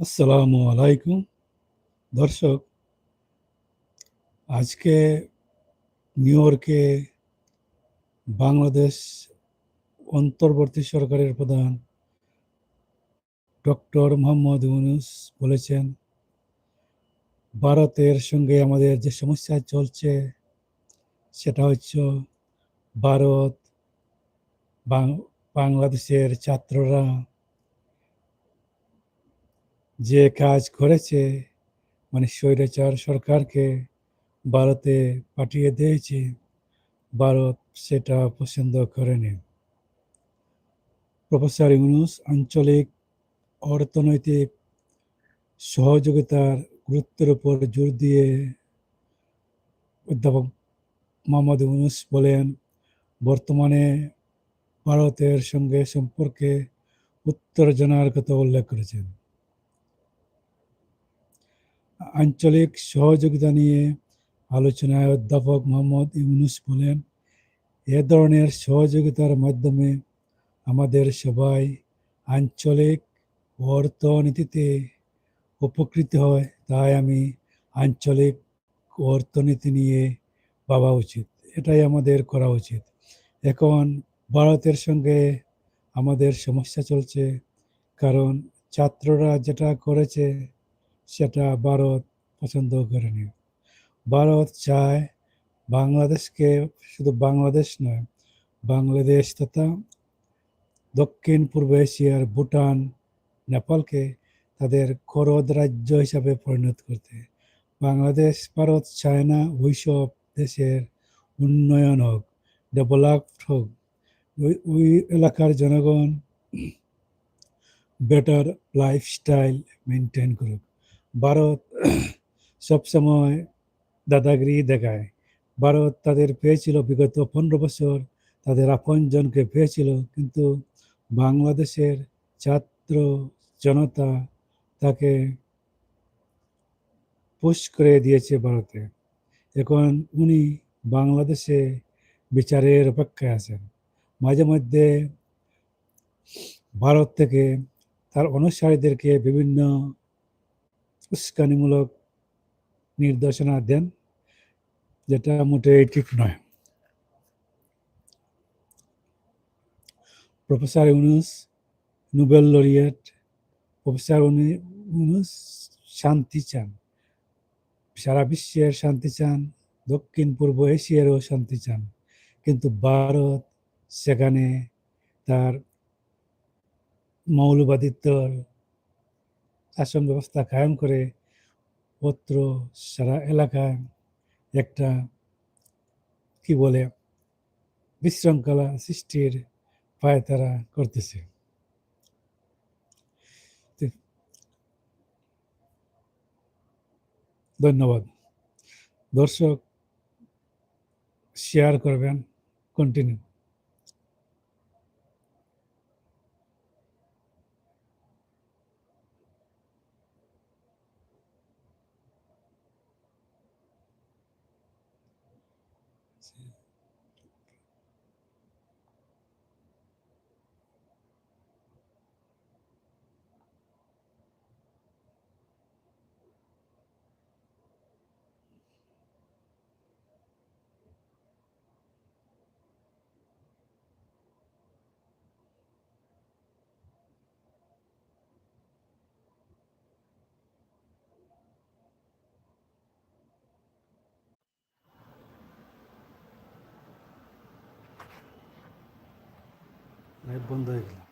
আসসালামু আলাইকুম। দর্শক, আজকে নিউ ইয়র্কে বাংলাদেশ অন্তর্বর্তী সরকারের প্রধান ডক্টর মোহাম্মদ ইউনুস বলেছেন, ভারতের সঙ্গে আমাদের যে সমস্যা চলছে, সেটা হচ্ছে ভারত বাংলাদেশের ছাত্ররা যে কাজ করেছে মানে স্বৈরাচার সরকারকে ভারতে পাঠিয়ে দিয়েছে, ভারত সেটা পছন্দ করেনি। প্রফেসর ইউনুস আঞ্চলিক অর্থনৈতিক সহযোগিতার গুরুত্বের উপর জোর দিয়ে অধ্যাপক মোহাম্মদ ইউনুস বলেন, বর্তমানে ভারতের সঙ্গে সম্পর্কে উত্তেজনার কথা উল্লেখ করেছেন। আঞ্চলিক সহযোগিতা নিয়ে আলোচনায় অধ্যাপক মোহাম্মদ ইউনুস বলেন, এ ধরনের সহযোগিতার মাধ্যমে আমাদের সবাই আঞ্চলিক অর্থনীতিতে উপকৃত হয়। তাই আমি আঞ্চলিক অর্থনীতি নিয়ে ভাবা উচিত। এটাই আমাদের করা উচিত। এখন ভারতের সঙ্গে আমাদের সমস্যা চলছে, কারণ ছাত্ররা যেটা করেছে সেটা ভারত পছন্দ করেনি ভারত চায় বাংলাদেশকে শুধু বাংলাদেশ নয়, বাংলাদেশ তথা দক্ষিণ পূর্ব এশিয়ার ভুটান, নেপালকে তাদের করদ রাজ্য হিসাবে পরিণত করতে। বাংলাদেশ, ভারত চায় না ওইসব দেশের উন্নয়ন হোক ডেভেলপড হোক, ওই ওই এলাকার জনগণ বেটার লাইফস্টাইল মেনটেন করুক। ভারত সবসময় দাদাগিরি দেখায়। ভারত তাদের পেয়েছিল বিগত পনেরো বছর, তাদের আপনজনকে পেয়েছিল, কিন্তু বাংলাদেশের ছাত্র জনতা তাকে পুশ করে দিয়েছে ভারতে। এখন উনি বাংলাদেশে বিচারের অপেক্ষায় আছেন। মাঝে মধ্যে ভারত থেকে তার অনুসারীদেরকে বিভিন্ন উস্কানিমূলক নির্দেশনা দেন, যেটা মোটেই ঠিক নয়। Professor Yunus, Nobel laureate, professor Yunus শান্তি চান। সারা বিশ্বের শান্তি চান, দক্ষিণ, পূর্ব এশিয়ারও শান্তি চান। কিন্তু ভারত সেখানে তার মৌলবাদিত্বর শাসন ব্যবস্থা কায়েম করে পত্র সারা এলাকায় একটা, কি বলে, বিশৃঙ্খলা সৃষ্টির পায় তারা করতেছে। ধন্যবাদ। দর্শক শেয়ার করবেন কন্টিনিউ Yeah. निर्बंध बंद